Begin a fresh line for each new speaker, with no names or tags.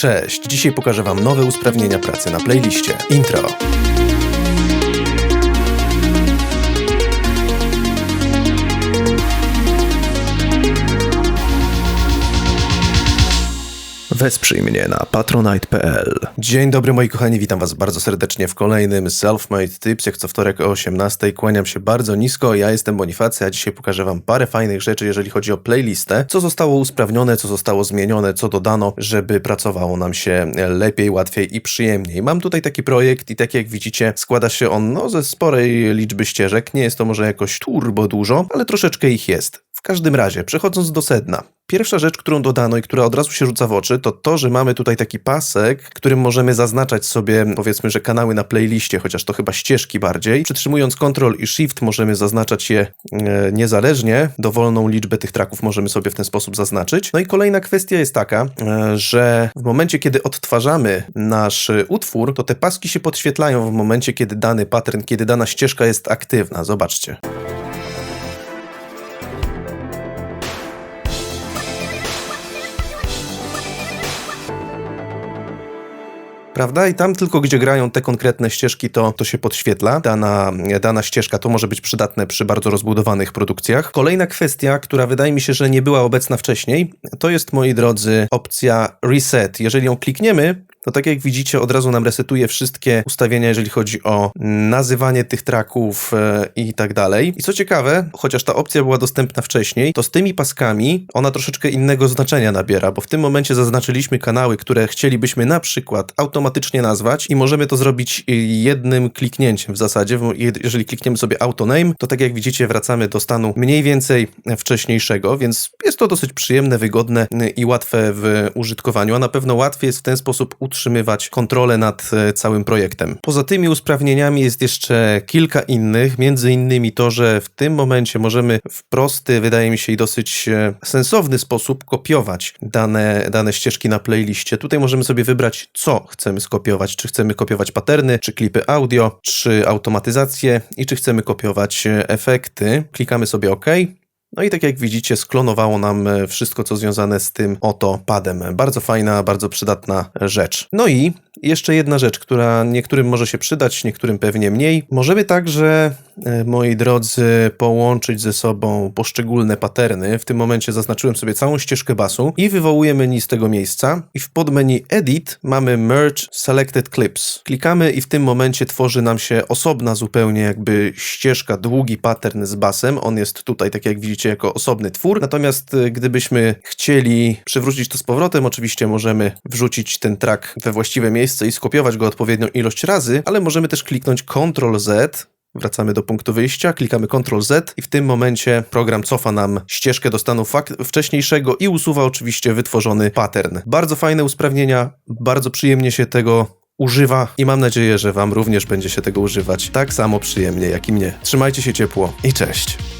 Cześć, dzisiaj pokażę Wam nowe usprawnienia pracy na playliście. Intro. Wesprzyj mnie na patronite.pl. Dzień dobry moi kochani, witam was bardzo serdecznie w kolejnym Selfmade Tips, jak co wtorek o 18. Kłaniam się bardzo nisko, ja jestem Bonifacy, a dzisiaj pokażę wam parę fajnych rzeczy, jeżeli chodzi o playlistę, co zostało usprawnione, co zostało zmienione, co dodano, żeby pracowało nam się lepiej, łatwiej i przyjemniej. Mam tutaj taki projekt i tak jak widzicie składa się on no, ze sporej liczby ścieżek, nie jest to może jakoś turbo dużo, ale troszeczkę ich jest. W każdym razie, przechodząc do sedna, pierwsza rzecz, którą dodano i która od razu się rzuca w oczy, to to, że mamy tutaj taki pasek, którym możemy zaznaczać sobie, powiedzmy, że kanały na playliście, chociaż to chyba ścieżki bardziej. Przytrzymując Ctrl i Shift możemy zaznaczać je e, niezależnie, dowolną liczbę tych traków możemy sobie w ten sposób zaznaczyć. No i kolejna kwestia jest taka, e, że w momencie, kiedy odtwarzamy nasz utwór, to te paski się podświetlają w momencie, kiedy dany pattern, kiedy dana ścieżka jest aktywna. Zobaczcie. Prawda? I tam tylko, gdzie grają te konkretne ścieżki, to, to się podświetla. Dana, dana ścieżka to może być przydatne przy bardzo rozbudowanych produkcjach. Kolejna kwestia, która wydaje mi się, że nie była obecna wcześniej, to jest, moi drodzy, opcja Reset. Jeżeli ją klikniemy, to tak jak widzicie, od razu nam resetuje wszystkie ustawienia, jeżeli chodzi o nazywanie tych traków e, i tak dalej. I co ciekawe, chociaż ta opcja była dostępna wcześniej, to z tymi paskami ona troszeczkę innego znaczenia nabiera, bo w tym momencie zaznaczyliśmy kanały, które chcielibyśmy na przykład automatycznie nazwać i możemy to zrobić jednym kliknięciem w zasadzie. Jeżeli klikniemy sobie auto name, to tak jak widzicie, wracamy do stanu mniej więcej wcześniejszego, więc jest to dosyć przyjemne, wygodne i łatwe w użytkowaniu, a na pewno łatwiej jest w ten sposób utrzymywać kontrolę nad e, całym projektem. Poza tymi usprawnieniami jest jeszcze kilka innych, między innymi to, że w tym momencie możemy w prosty, wydaje mi się i dosyć e, sensowny sposób kopiować dane, dane ścieżki na playliście. Tutaj możemy sobie wybrać, co chcemy skopiować, czy chcemy kopiować paterny, czy klipy audio, czy automatyzację i czy chcemy kopiować e, efekty. Klikamy sobie OK. No i tak jak widzicie, sklonowało nam e, wszystko, co związane z tym oto padem. Bardzo fajna, bardzo przydatna rzecz. No i jeszcze jedna rzecz, która niektórym może się przydać, niektórym pewnie mniej. Możemy także, e, moi drodzy, połączyć ze sobą poszczególne paterny. W tym momencie zaznaczyłem sobie całą ścieżkę basu i wywołuję menu z tego miejsca. I w podmenu Edit mamy Merge Selected Clips. Klikamy i w tym momencie tworzy nam się osobna zupełnie jakby ścieżka, długi pattern z basem. On jest tutaj, tak jak widzicie, jako osobny twór. Natomiast e, gdybyśmy chcieli przywrócić to z powrotem, oczywiście możemy wrzucić ten track we właściwe miejsce i skopiować go odpowiednią ilość razy, ale możemy też kliknąć Ctrl Z, Wracamy do punktu wyjścia, klikamy Ctrl Z i w tym momencie program cofa nam ścieżkę do stanu wcześniejszego i usuwa oczywiście wytworzony pattern. Bardzo fajne usprawnienia, bardzo przyjemnie się tego używa i mam nadzieję, że Wam również będzie się tego używać tak samo przyjemnie jak i mnie. Trzymajcie się ciepło i cześć!